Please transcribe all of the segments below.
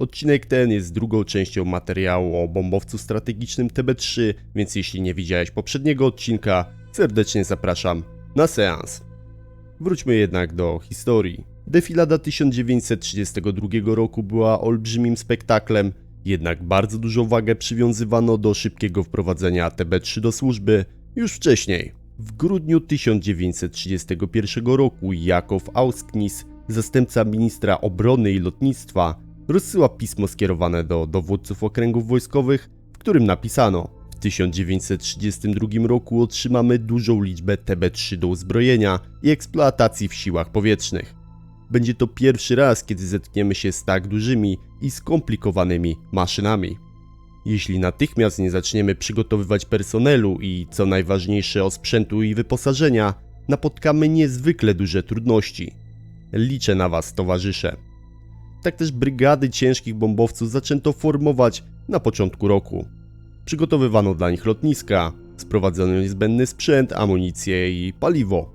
Odcinek ten jest drugą częścią materiału o bombowcu strategicznym TB3, więc jeśli nie widziałeś poprzedniego odcinka, serdecznie zapraszam na seans. Wróćmy jednak do historii. Defilada 1932 roku była olbrzymim spektaklem, jednak bardzo dużą wagę przywiązywano do szybkiego wprowadzenia TB3 do służby już wcześniej. W grudniu 1931 roku Jakow Ausknis, zastępca ministra obrony i lotnictwa, rozsyła pismo skierowane do dowódców okręgów wojskowych, w którym napisano w 1932 roku otrzymamy dużą liczbę TB3 do uzbrojenia i eksploatacji w siłach powietrznych. Będzie to pierwszy raz, kiedy zetkniemy się z tak dużymi i skomplikowanymi maszynami. Jeśli natychmiast nie zaczniemy przygotowywać personelu i co najważniejsze osprzętu i wyposażenia, napotkamy niezwykle duże trudności. Liczę na Was, towarzysze. Tak też brygady ciężkich bombowców zaczęto formować na początku roku. Przygotowywano dla nich lotniska, sprowadzono niezbędny sprzęt, amunicję i paliwo.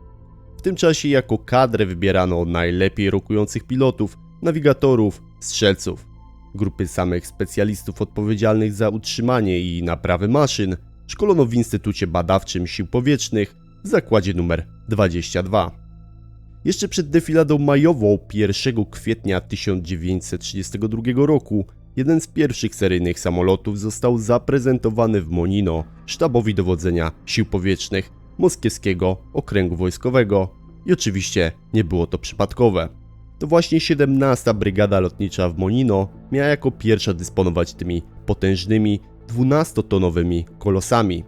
W tym czasie jako kadrę wybierano najlepiej rokujących pilotów, nawigatorów, strzelców. Grupy samych specjalistów odpowiedzialnych za utrzymanie i naprawę maszyn szkolono w Instytucie Badawczym Sił Powietrznych w zakładzie numer 22. Jeszcze przed defiladą majową 1 kwietnia 1932 roku jeden z pierwszych seryjnych samolotów został zaprezentowany w Monino sztabowi dowodzenia Sił Powietrznych Moskiewskiego Okręgu Wojskowego i oczywiście nie było to przypadkowe. To właśnie 17 Brygada Lotnicza w Monino miała jako pierwsza dysponować tymi potężnymi 12-tonowymi kolosami.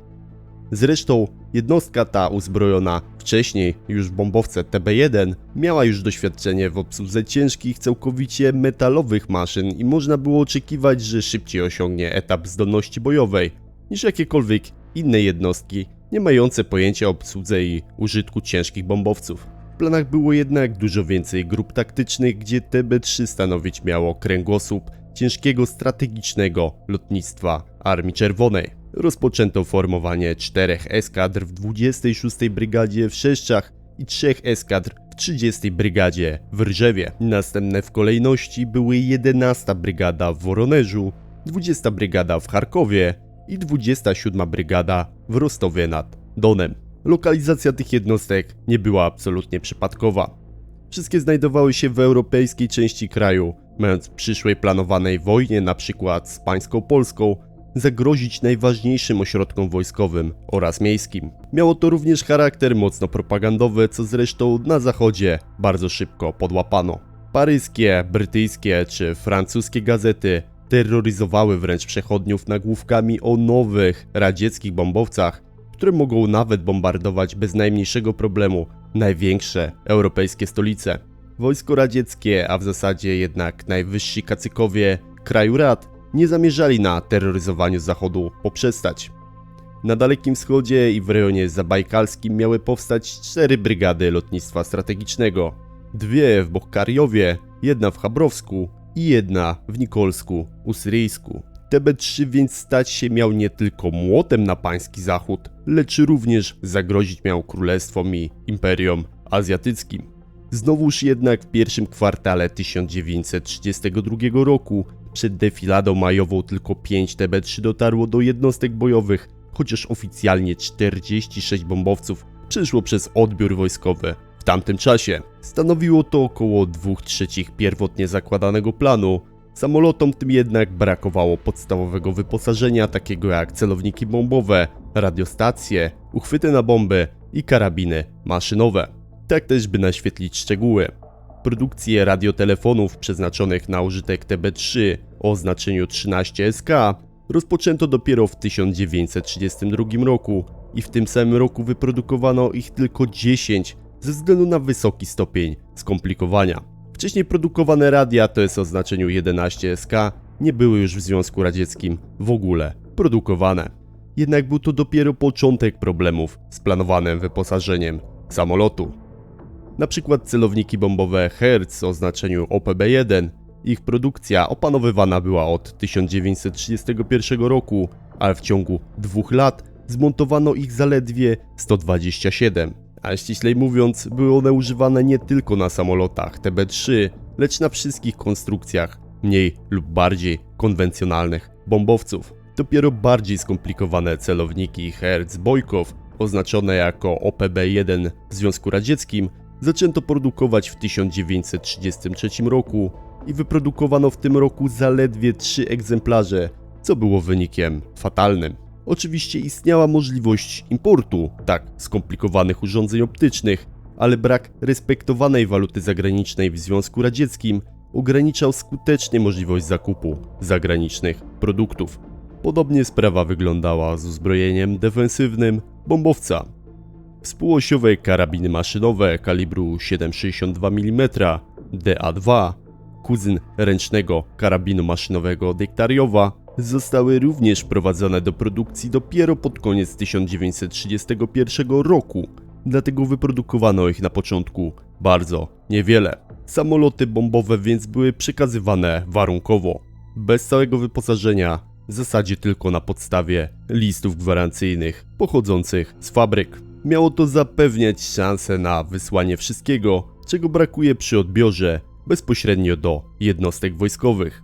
Zresztą jednostka ta uzbrojona wcześniej już w bombowce TB1 miała już doświadczenie w obsłudze ciężkich, całkowicie metalowych maszyn i można było oczekiwać, że szybciej osiągnie etap zdolności bojowej niż jakiekolwiek inne jednostki nie mające pojęcia o obsłudze i użytku ciężkich bombowców. W planach było jednak dużo więcej grup taktycznych, gdzie TB3 stanowić miało kręgosłup ciężkiego strategicznego lotnictwa Armii Czerwonej. Rozpoczęto formowanie czterech eskadr w 26 Brygadzie w Szeszczach i trzech eskadr w 30 Brygadzie w Rżewie. Następne w kolejności były 11 Brygada w Woronerzu, 20 Brygada w Charkowie i 27 Brygada w Rostowie nad Donem. Lokalizacja tych jednostek nie była absolutnie przypadkowa. Wszystkie znajdowały się w europejskiej części kraju, mając w przyszłej planowanej wojnie, np. z pańską Polską, zagrozić najważniejszym ośrodkom wojskowym oraz miejskim. Miało to również charakter mocno propagandowy, co zresztą na zachodzie bardzo szybko podłapano. Paryskie, brytyjskie czy francuskie gazety terroryzowały wręcz przechodniów nagłówkami o nowych, radzieckich bombowcach, które mogą nawet bombardować bez najmniejszego problemu największe europejskie stolice. Wojsko radzieckie, a w zasadzie jednak najwyżsi kacykowie kraju rad, nie zamierzali na terroryzowaniu Zachodu poprzestać. Na Dalekim Wschodzie i w rejonie zabajkalskim miały powstać cztery brygady lotnictwa strategicznego. Dwie w Bohkariowie, jedna w Chabrowsku i jedna w Nikolsku, Usyryjsku. TB3 więc stać się miał nie tylko młotem na pański zachód, lecz również zagrozić miał królestwom i imperiom azjatyckim. Znowuż jednak w pierwszym kwartale 1932 roku przed defiladą majową tylko 5 TB3 dotarło do jednostek bojowych, chociaż oficjalnie 46 bombowców przeszło przez odbiór wojskowy. W tamtym czasie stanowiło to około 2 trzecich pierwotnie zakładanego planu. Samolotom tym jednak brakowało podstawowego wyposażenia, takiego jak celowniki bombowe, radiostacje, uchwyty na bomby i karabiny maszynowe. Tak też by naświetlić szczegóły. Produkcję radiotelefonów przeznaczonych na użytek TB3 o oznaczeniu 13SK rozpoczęto dopiero w 1932 roku i w tym samym roku wyprodukowano ich tylko 10 ze względu na wysoki stopień skomplikowania. Wcześniej produkowane radia, to jest o znaczeniu 11SK, nie były już w Związku Radzieckim w ogóle produkowane. Jednak był to dopiero początek problemów z planowanym wyposażeniem samolotu. Na przykład celowniki bombowe Hertz o znaczeniu OPB-1 ich produkcja opanowywana była od 1931 roku, ale w ciągu dwóch lat zmontowano ich zaledwie 127. A ściślej mówiąc, były one używane nie tylko na samolotach TB3, lecz na wszystkich konstrukcjach mniej lub bardziej konwencjonalnych bombowców. Dopiero bardziej skomplikowane celowniki Hertz-Bojkow, oznaczone jako OPB-1 w Związku Radzieckim, zaczęto produkować w 1933 roku i wyprodukowano w tym roku zaledwie trzy egzemplarze, co było wynikiem fatalnym. Oczywiście istniała możliwość importu tak skomplikowanych urządzeń optycznych, ale brak respektowanej waluty zagranicznej w Związku Radzieckim ograniczał skutecznie możliwość zakupu zagranicznych produktów. Podobnie sprawa wyglądała z uzbrojeniem defensywnym bombowca. Współosiowe karabiny maszynowe kalibru 7,62 mm DA2, kuzyn ręcznego karabinu maszynowego Dektariowa, zostały również wprowadzone do produkcji dopiero pod koniec 1931 roku, dlatego wyprodukowano ich na początku bardzo niewiele. Samoloty bombowe więc były przekazywane warunkowo, bez całego wyposażenia, w zasadzie tylko na podstawie listów gwarancyjnych pochodzących z fabryk. Miało to zapewniać szansę na wysłanie wszystkiego, czego brakuje przy odbiorze bezpośrednio do jednostek wojskowych.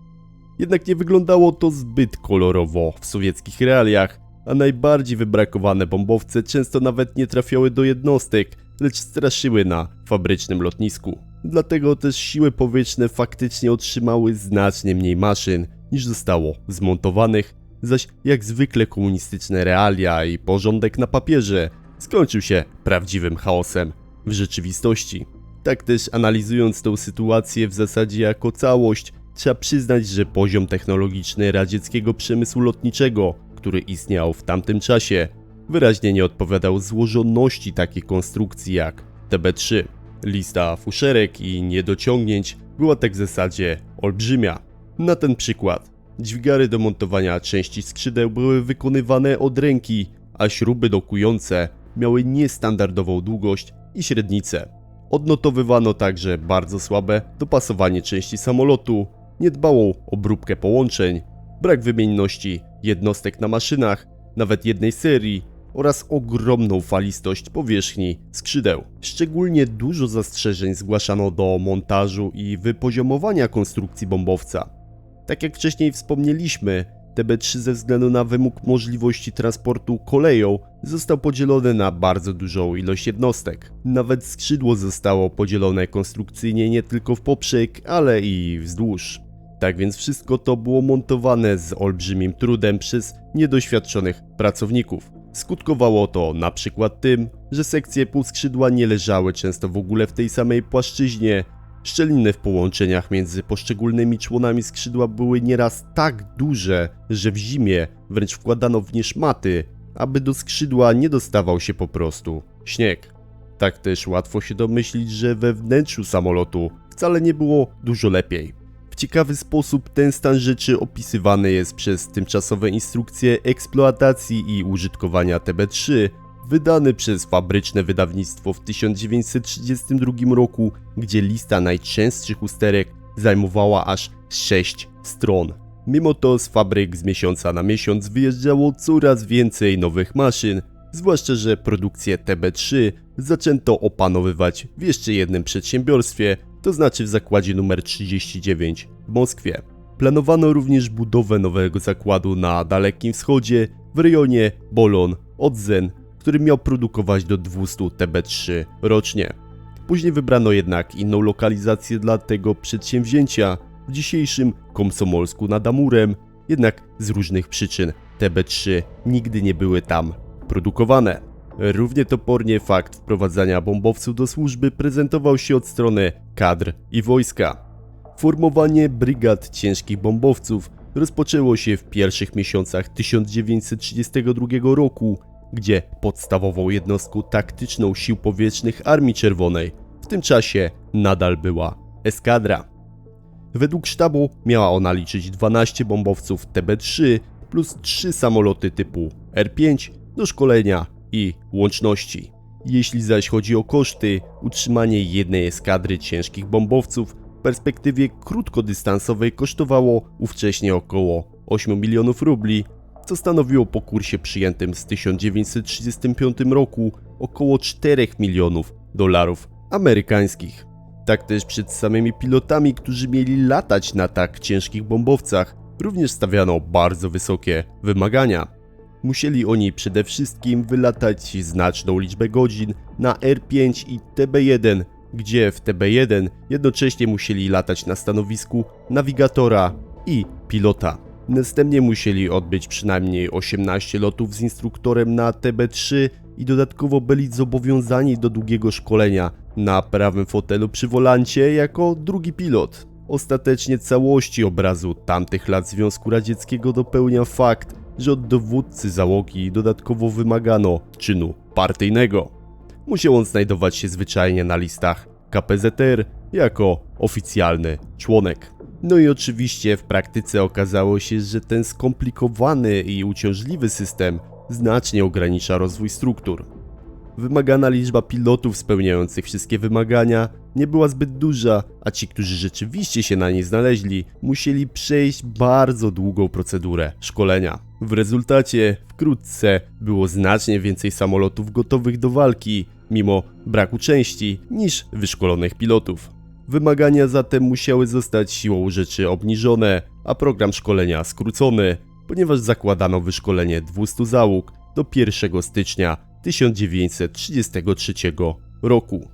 Jednak nie wyglądało to zbyt kolorowo w sowieckich realiach, a najbardziej wybrakowane bombowce często nawet nie trafiały do jednostek, lecz straszyły na fabrycznym lotnisku. Dlatego też siły powietrzne faktycznie otrzymały znacznie mniej maszyn niż zostało zmontowanych, zaś jak zwykle komunistyczne realia i porządek na papierze skończył się prawdziwym chaosem w rzeczywistości. Tak też analizując tę sytuację w zasadzie jako całość, trzeba przyznać, że poziom technologiczny radzieckiego przemysłu lotniczego, który istniał w tamtym czasie, wyraźnie nie odpowiadał złożoności takiej konstrukcji jak TB3. Lista fuszerek i niedociągnięć była tak w zasadzie olbrzymia. Na ten przykład, dźwigary do montowania części skrzydeł były wykonywane od ręki, a śruby dokujące miały niestandardową długość i średnicę. Odnotowywano także bardzo słabe dopasowanie części samolotu, niedbałą obróbkę połączeń, brak wymienności jednostek na maszynach, nawet jednej serii oraz ogromną falistość powierzchni skrzydeł. Szczególnie dużo zastrzeżeń zgłaszano do montażu i wypoziomowania konstrukcji bombowca. Tak jak wcześniej wspomnieliśmy, TB3 ze względu na wymóg możliwości transportu koleją został podzielony na bardzo dużą ilość jednostek. Nawet skrzydło zostało podzielone konstrukcyjnie nie tylko w poprzek, ale i wzdłuż. Tak więc wszystko to było montowane z olbrzymim trudem przez niedoświadczonych pracowników. Skutkowało to na przykład tym, że sekcje półskrzydła nie leżały często w ogóle w tej samej płaszczyźnie, Szczeliny w połączeniach między poszczególnymi członami skrzydła były nieraz tak duże, że w zimie wręcz wkładano w nie szmaty, aby do skrzydła nie dostawał się po prostu śnieg. Tak też łatwo się domyślić, że we wnętrzu samolotu wcale nie było dużo lepiej. W ciekawy sposób ten stan rzeczy opisywany jest przez tymczasowe instrukcje eksploatacji i użytkowania TB3, wydany przez fabryczne wydawnictwo w 1932 roku, gdzie lista najczęstszych usterek zajmowała aż 6 stron. Mimo to z fabryk z miesiąca na miesiąc wyjeżdżało coraz więcej nowych maszyn, zwłaszcza że produkcję TB3 zaczęto opanowywać w jeszcze jednym przedsiębiorstwie, to znaczy w zakładzie numer 39 w Moskwie. Planowano również budowę nowego zakładu na Dalekim Wschodzie w rejonie Bolon-Odzen, który miał produkować do 200 TB3 rocznie. Później wybrano jednak inną lokalizację dla tego przedsięwzięcia w dzisiejszym Komsomolsku nad Amurem, jednak z różnych przyczyn TB3 nigdy nie były tam produkowane. Równie topornie fakt wprowadzania bombowców do służby prezentował się od strony kadr i wojska. Formowanie brygad ciężkich bombowców rozpoczęło się w pierwszych miesiącach 1932 roku gdzie podstawową jednostką taktyczną sił powietrznych Armii Czerwonej w tym czasie nadal była eskadra. Według sztabu miała ona liczyć 12 bombowców TB3 plus 3 samoloty typu R5 do szkolenia i łączności. Jeśli zaś chodzi o koszty, utrzymanie jednej eskadry ciężkich bombowców w perspektywie krótkodystansowej kosztowało ówcześnie około 8 milionów rubli, co stanowiło po kursie przyjętym z 1935 roku około 4 milionów dolarów amerykańskich. Tak też przed samymi pilotami, którzy mieli latać na tak ciężkich bombowcach, również stawiano bardzo wysokie wymagania. Musieli oni przede wszystkim wylatać znaczną liczbę godzin na R5 i TB1, gdzie w TB1 jednocześnie musieli latać na stanowisku nawigatora i pilota. Następnie musieli odbyć przynajmniej 18 lotów z instruktorem na TB3 i dodatkowo byli zobowiązani do długiego szkolenia na prawym fotelu przy wolancie jako drugi pilot. Ostatecznie całości obrazu tamtych lat Związku Radzieckiego dopełnia fakt, że od dowódcy załogi dodatkowo wymagano czynu partyjnego. Musiał on znajdować się zwyczajnie na listach KPZR jako oficjalny członek. No i oczywiście w praktyce okazało się, że ten skomplikowany i uciążliwy system znacznie ogranicza rozwój struktur. Wymagana liczba pilotów spełniających wszystkie wymagania nie była zbyt duża, a ci, którzy rzeczywiście się na niej znaleźli, musieli przejść bardzo długą procedurę szkolenia. W rezultacie wkrótce było znacznie więcej samolotów gotowych do walki, mimo braku części, niż wyszkolonych pilotów. Wymagania zatem musiały zostać siłą rzeczy obniżone, a program szkolenia skrócony, ponieważ zakładano wyszkolenie 200 załóg do 1 stycznia 1933 roku.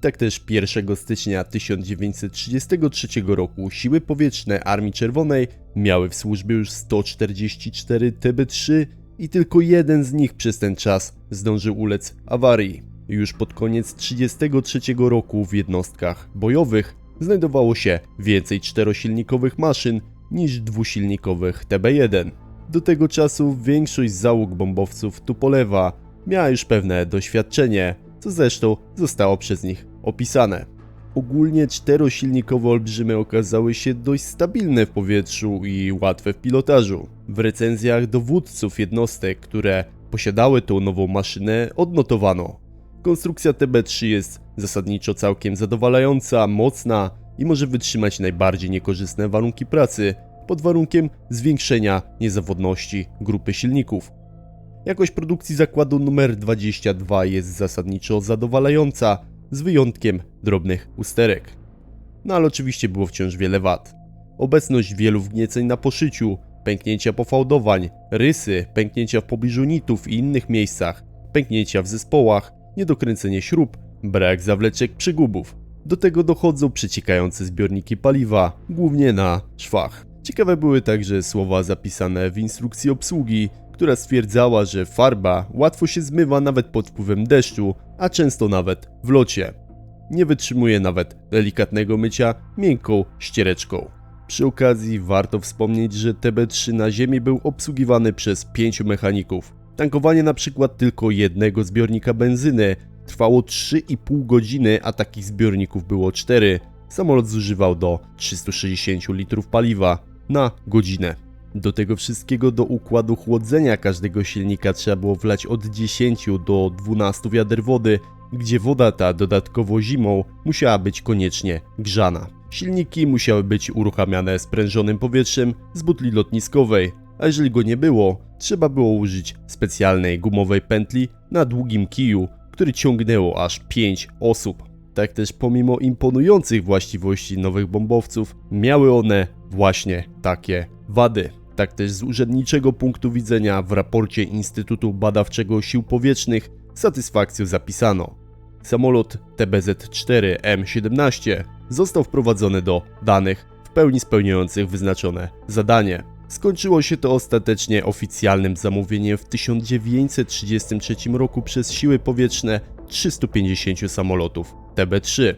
Tak też 1 stycznia 1933 roku siły powietrzne Armii Czerwonej miały w służbie już 144 TB3 i tylko jeden z nich przez ten czas zdążył ulec awarii. Już pod koniec 1933 roku w jednostkach bojowych znajdowało się więcej czterosilnikowych maszyn niż dwusilnikowych TB1. Do tego czasu większość załóg bombowców Tupolewa miała już pewne doświadczenie, co zresztą zostało przez nich opisane. Ogólnie czterosilnikowe olbrzymy okazały się dość stabilne w powietrzu i łatwe w pilotażu. W recenzjach dowódców jednostek, które posiadały tą nową maszynę, odnotowano. Konstrukcja TB3 jest zasadniczo całkiem zadowalająca, mocna i może wytrzymać najbardziej niekorzystne warunki pracy, pod warunkiem zwiększenia niezawodności grupy silników. Jakość produkcji zakładu numer 22 jest zasadniczo zadowalająca, z wyjątkiem drobnych usterek. No ale oczywiście było wciąż wiele wad. Obecność wielu wgnieceń na poszyciu, pęknięcia pofałdowań, rysy, pęknięcia w pobliżu nitów i innych miejscach, pęknięcia w zespołach, niedokręcenie śrub, brak zawleczek przygubów. Do tego dochodzą przeciekające zbiorniki paliwa, głównie na szwach. Ciekawe były także słowa zapisane w instrukcji obsługi, która stwierdzała, że farba łatwo się zmywa nawet pod wpływem deszczu, a często nawet w locie. Nie wytrzymuje nawet delikatnego mycia miękką ściereczką. Przy okazji warto wspomnieć, że TB3 na ziemi był obsługiwany przez pięciu mechaników. Tankowanie na przykład tylko jednego zbiornika benzyny trwało 3,5 godziny, a takich zbiorników było 4. Samolot zużywał do 360 litrów paliwa na godzinę. Do tego wszystkiego do układu chłodzenia każdego silnika trzeba było wlać od 10 do 12 wiader wody, gdzie woda ta dodatkowo zimą musiała być koniecznie grzana. Silniki musiały być uruchamiane sprężonym powietrzem z butli lotniskowej, a jeżeli go nie było, trzeba było użyć specjalnej gumowej pętli na długim kiju, który ciągnęło aż 5 osób. Tak też pomimo imponujących właściwości nowych bombowców, miały one właśnie takie wady. Tak też z urzędniczego punktu widzenia w raporcie Instytutu Badawczego Sił Powietrznych satysfakcją zapisano. Samolot TBZ-4 M17 został wprowadzony do danych w pełni spełniających wyznaczone zadanie. Skończyło się to ostatecznie oficjalnym zamówieniem w 1933 roku przez siły powietrzne 350 samolotów TB3.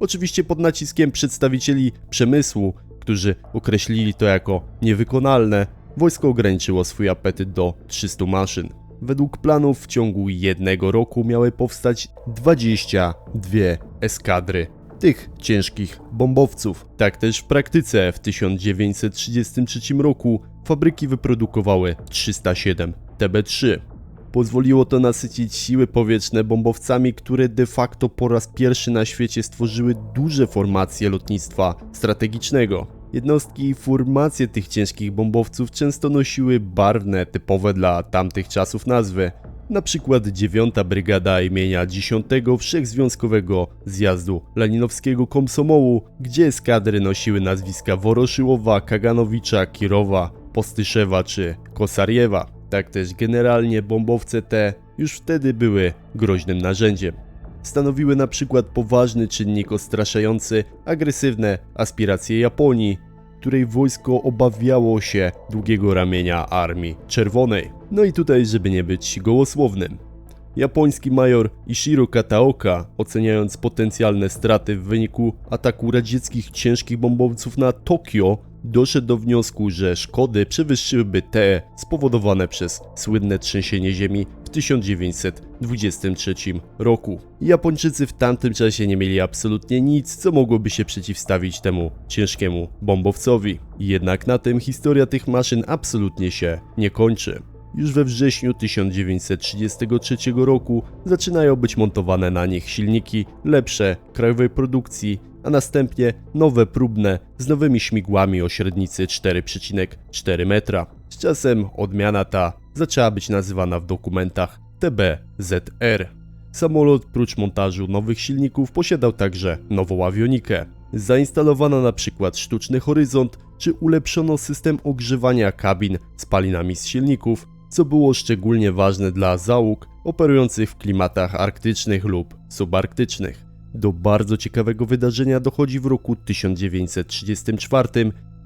Oczywiście pod naciskiem przedstawicieli przemysłu, którzy określili to jako niewykonalne, wojsko ograniczyło swój apetyt do 300 maszyn. Według planów w ciągu jednego roku miały powstać 22 eskadry tych ciężkich bombowców. Tak też w praktyce w 1933 roku fabryki wyprodukowały 307 TB3. Pozwoliło to nasycić siły powietrzne bombowcami, które de facto po raz pierwszy na świecie stworzyły duże formacje lotnictwa strategicznego. Jednostki i formacje tych ciężkich bombowców często nosiły barwne, typowe dla tamtych czasów nazwy. Na przykład 9 Brygada imienia 10 Wszechzwiązkowego Zjazdu Leninowskiego Komsomołu, gdzie eskadry nosiły nazwiska Woroszyłowa, Kaganowicza, Kirowa, Postyszewa czy Kosariewa. Tak też generalnie bombowce te już wtedy były groźnym narzędziem. Stanowiły na przykład poważny czynnik odstraszający agresywne aspiracje Japonii, której wojsko obawiało się długiego ramienia Armii Czerwonej. No i tutaj, żeby nie być gołosłownym. Japoński major Ishiro Kataoka, oceniając potencjalne straty w wyniku ataku radzieckich ciężkich bombowców na Tokio, doszedł do wniosku, że szkody przewyższyłyby te spowodowane przez słynne trzęsienie ziemi w 1923 roku. Japończycy w tamtym czasie nie mieli absolutnie nic, co mogłoby się przeciwstawić temu ciężkiemu bombowcowi. Jednak na tym historia tych maszyn absolutnie się nie kończy. Już we wrześniu 1933 roku zaczynają być montowane na nich silniki lepsze krajowej produkcji, a następnie nowe próbne z nowymi śmigłami o średnicy 4,4 metra. Z czasem odmiana ta zaczęła być nazywana w dokumentach TBZR. Samolot prócz montażu nowych silników posiadał także nową awionikę. Zainstalowano na przykład sztuczny horyzont, czy ulepszono system ogrzewania kabin spalinami z silników, co było szczególnie ważne dla załóg operujących w klimatach arktycznych lub subarktycznych. Do bardzo ciekawego wydarzenia dochodzi w roku 1934,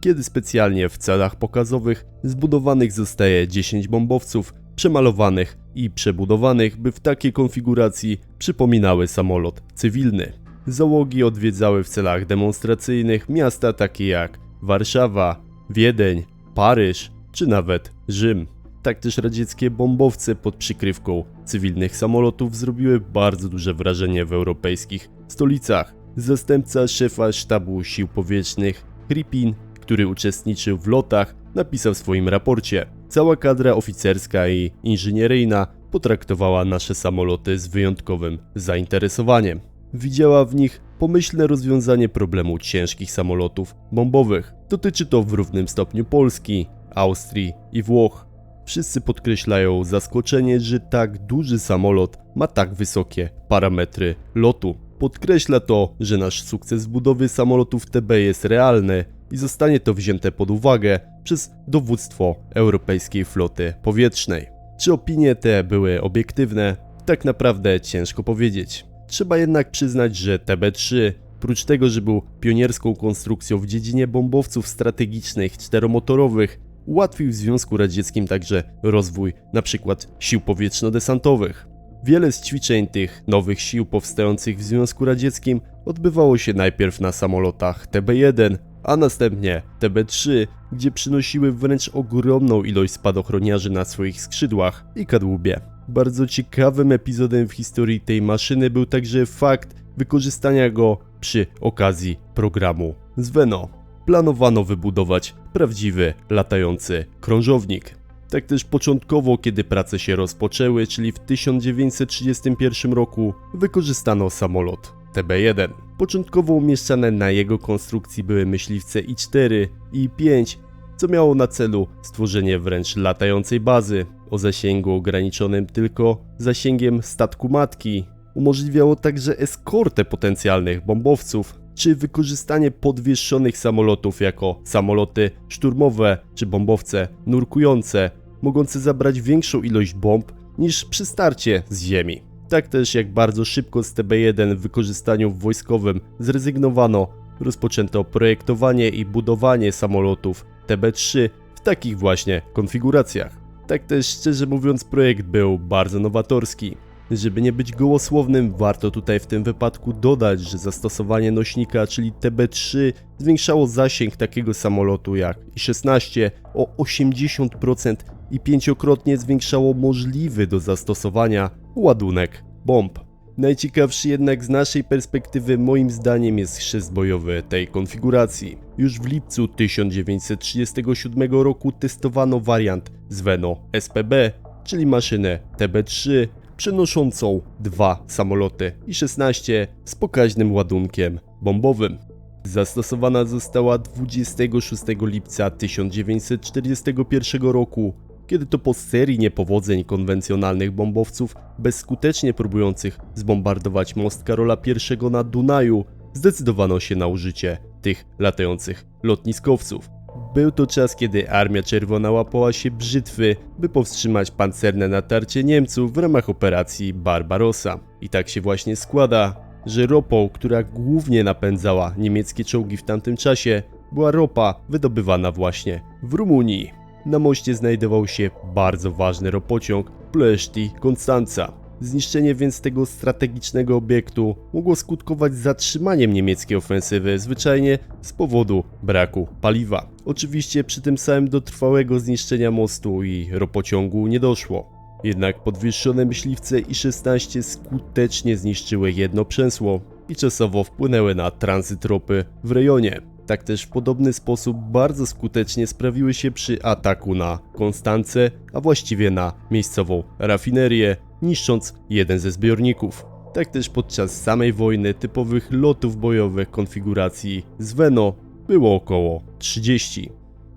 kiedy specjalnie w celach pokazowych zbudowanych zostaje 10 bombowców przemalowanych i przebudowanych, by w takiej konfiguracji przypominały samolot cywilny. Załogi odwiedzały w celach demonstracyjnych miasta takie jak Warszawa, Wiedeń, Paryż czy nawet Rzym. Tak też radzieckie bombowce pod przykrywką cywilnych samolotów zrobiły bardzo duże wrażenie w europejskich stolicach. Zastępca szefa sztabu sił powietrznych, Kripin, który uczestniczył w lotach, napisał w swoim raporcie: Cała kadra oficerska i inżynieryjna potraktowała nasze samoloty z wyjątkowym zainteresowaniem. Widziała w nich pomyślne rozwiązanie problemu ciężkich samolotów bombowych. Dotyczy to w równym stopniu Polski, Austrii i Włoch. Wszyscy podkreślają zaskoczenie, że tak duży samolot ma tak wysokie parametry lotu. Podkreśla to, że nasz sukces budowy samolotów TB jest realny i zostanie to wzięte pod uwagę przez dowództwo Europejskiej Floty Powietrznej. Czy opinie te były obiektywne? Tak naprawdę ciężko powiedzieć. Trzeba jednak przyznać, że TB3, prócz tego, że był pionierską konstrukcją w dziedzinie bombowców strategicznych czteromotorowych, ułatwił w Związku Radzieckim także rozwój np. sił powietrzno-desantowych. Wiele z ćwiczeń tych nowych sił powstających w Związku Radzieckim odbywało się najpierw na samolotach TB1, a następnie TB3, gdzie przynosiły wręcz ogromną ilość spadochroniarzy na swoich skrzydłach i kadłubie. Bardzo ciekawym epizodem w historii tej maszyny był także fakt wykorzystania go przy okazji programu Zveno. Planowano wybudować prawdziwy latający krążownik. Tak też początkowo, kiedy prace się rozpoczęły, czyli w 1931 roku, wykorzystano samolot TB1. Początkowo umieszczane na jego konstrukcji były myśliwce I-4 i I-5, co miało na celu stworzenie wręcz latającej bazy o zasięgu ograniczonym tylko zasięgiem statku matki. Umożliwiało także eskortę potencjalnych bombowców, czy wykorzystanie podwieszonych samolotów jako samoloty szturmowe czy bombowce nurkujące, mogące zabrać większą ilość bomb niż przy starcie z ziemi. Tak też jak bardzo szybko z TB1 w wykorzystaniu wojskowym zrezygnowano, rozpoczęto projektowanie i budowanie samolotów TB3 w takich właśnie konfiguracjach. Tak też szczerze mówiąc projekt był bardzo nowatorski. Żeby nie być gołosłownym, warto tutaj w tym wypadku dodać, że zastosowanie nośnika, czyli TB3, zwiększało zasięg takiego samolotu jak I-16 o 80% i pięciokrotnie zwiększało możliwy do zastosowania ładunek bomb. Najciekawszy jednak z naszej perspektywy moim zdaniem jest chrzest bojowy tej konfiguracji. Już w lipcu 1937 roku testowano wariant Zveno SPB, czyli maszynę TB3 przenoszącą dwa samoloty i 16 z pokaźnym ładunkiem bombowym. Zastosowana została 26 lipca 1941 roku kiedy to po serii niepowodzeń konwencjonalnych bombowców, bezskutecznie próbujących zbombardować most Karola I na Dunaju, zdecydowano się na użycie tych latających lotniskowców. Był to czas, kiedy Armia Czerwona łapała się brzytwy, by powstrzymać pancerne natarcie Niemców w ramach operacji Barbarossa. I tak się właśnie składa, że ropą, która głównie napędzała niemieckie czołgi w tamtym czasie, była ropa wydobywana właśnie w Rumunii. Na moście znajdował się bardzo ważny ropociąg Pleszti Konstanca. Zniszczenie więc tego strategicznego obiektu mogło skutkować zatrzymaniem niemieckiej ofensywy, zwyczajnie z powodu braku paliwa. Oczywiście przy tym samym do trwałego zniszczenia mostu i ropociągu nie doszło. Jednak podwyższone myśliwce I-16 skutecznie zniszczyły jedno przęsło i czasowo wpłynęły na tranzyt ropy w rejonie. Tak też w podobny sposób bardzo skutecznie sprawiły się przy ataku na Konstancę, a właściwie na miejscową rafinerię, niszcząc jeden ze zbiorników. Tak też podczas samej wojny typowych lotów bojowych konfiguracji Zweno było około 30.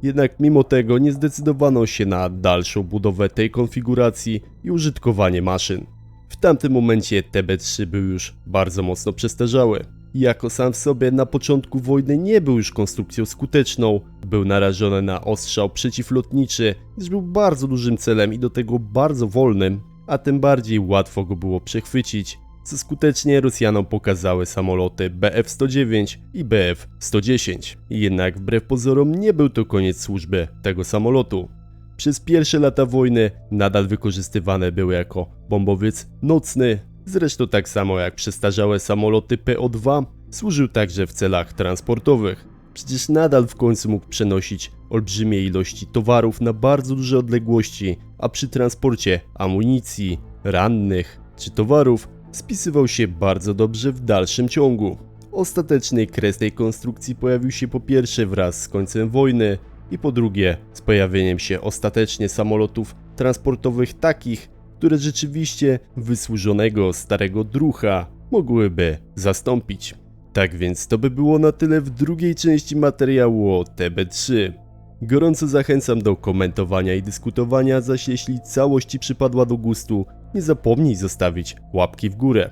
Jednak mimo tego nie zdecydowano się na dalszą budowę tej konfiguracji i użytkowanie maszyn. W tamtym momencie TB3 był już bardzo mocno przestarzały. Jako sam w sobie na początku wojny nie był już konstrukcją skuteczną, był narażony na ostrzał przeciwlotniczy, gdyż był bardzo dużym celem i do tego bardzo wolnym, a tym bardziej łatwo go było przechwycić, co skutecznie Rosjanom pokazały samoloty Bf-109 i Bf-110. Jednak wbrew pozorom nie był to koniec służby tego samolotu. Przez pierwsze lata wojny nadal wykorzystywane były jako bombowiec nocny, zresztą tak samo jak przestarzałe samoloty PO-2, służył także w celach transportowych. Przecież nadal w końcu mógł przenosić olbrzymie ilości towarów na bardzo duże odległości, a przy transporcie amunicji, rannych czy towarów spisywał się bardzo dobrze w dalszym ciągu. Ostateczny kres tej konstrukcji pojawił się po pierwsze wraz z końcem wojny i po drugie z pojawieniem się ostatecznie samolotów transportowych takich, które rzeczywiście wysłużonego starego drucha mogłyby zastąpić. Tak więc to by było na tyle w drugiej części materiału o TB3. Gorąco zachęcam do komentowania i dyskutowania, zaś jeśli całość Ci przypadła do gustu, nie zapomnij zostawić łapki w górę.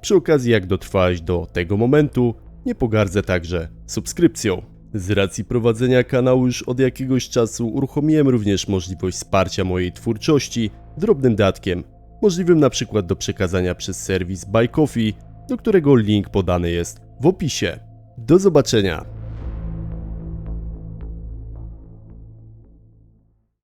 Przy okazji jak dotrwałeś do tego momentu, nie pogardzę także subskrypcją. Z racji prowadzenia kanału już od jakiegoś czasu uruchomiłem również możliwość wsparcia mojej twórczości drobnym datkiem, możliwym na przykład do przekazania przez serwis Buy Coffee, do którego link podany jest w opisie. Do zobaczenia!